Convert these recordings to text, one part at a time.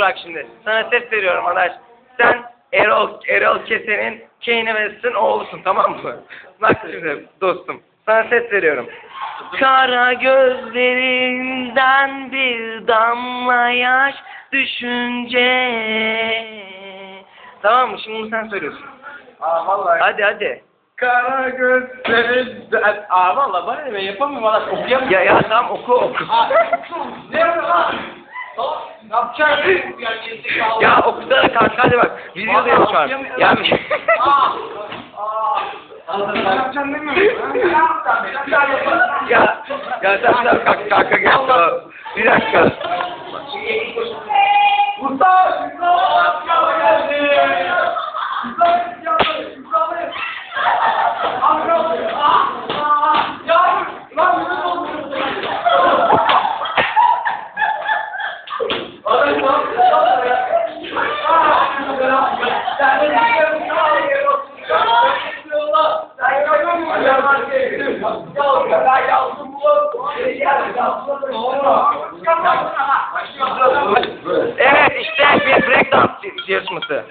Burak şimdi. Sana ses veriyorum adaş. Sen Erol, Erol Kesen'in Kane West'in oğlusun tamam mı? Bak şimdi dostum. Sana ses veriyorum. Kara gözlerinden bir damla yaş düşünce. Tamam mı? Şimdi bunu sen söylüyorsun. Aa vallahi. Hadi hadi. Kara gözlerinden. Aa vallahi bana ne ben yapamıyorum valla okuyamıyorum. Ya ya tamam oku oku. Ne yapıyorsun lan? Ya okusana kanka hadi bak. Videodayım şu an. Ya Aa! Aa! Ne yapacaksın demiyorum. Ne yapacaksın? ya ya sen kanka, kanka gel. Bir dakika. Evet işte bir breakdance yarışması.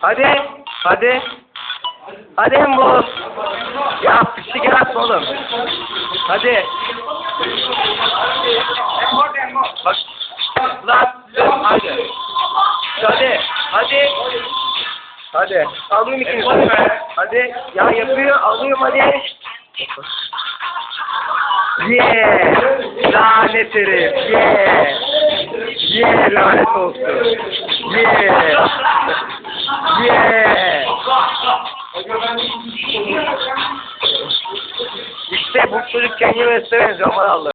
Hadi. Hadi. Hadi Embos. Ya pişti gel oğlum. Hadi. Hadi. Hadi. Hadi. Alayım ikinizi. Hadi. Ya yapıyor. Alıyorum hadi. Yeah. Lanet herif. Yeah. Yeah lanet olsun. Yeah. Yeah. İşte bu çocuk West'e benziyor aman Allah'ım.